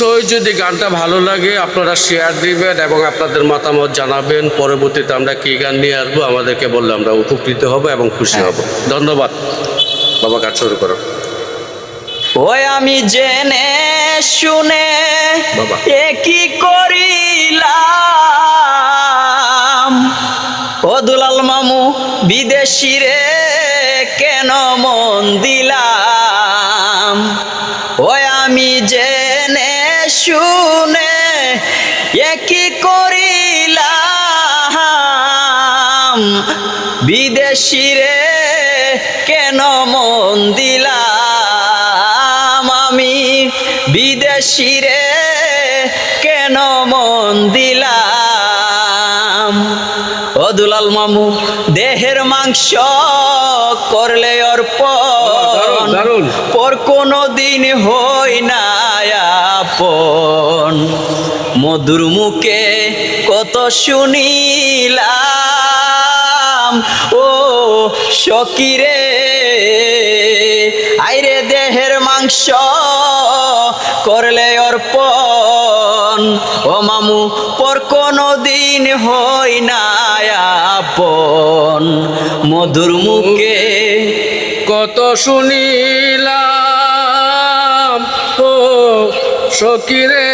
অবশ্যই যদি গানটা ভালো লাগে আপনারা শেয়ার দিবেন এবং আপনাদের মতামত জানাবেন। পরবর্তীতে আমরা কী গান নিয়ে আসব আমাদেরকে বললে আমরা উপকৃত হব এবং খুশি হব। ধন্যবাদ। বাবা কাজ শুরু করো। ওই আমি জেনে শুনে বাবা। একই করিলাম? ও দুলাল মামু বিদেশি রে কেন মন দিলাম? ওই আমি জেনে শুনে একই করিলাম? বিদেশি রে, কেন মন দিলাম আমি? বিদেশি রে, কেন মন দিলাম? ও দুলাল মামু, দেহের মাংস করলে অর্পণ দারুণ। পর কোনো দিন হই না আপন। মধুর মুখে কত শুনিলাম। ও সকিরে আইরে দেহের মাংস করলে অর্পণ। ও মামু পর কোনো দিন হই না আপন। মধুর মুখে কত শুনিলাম ও সকিরে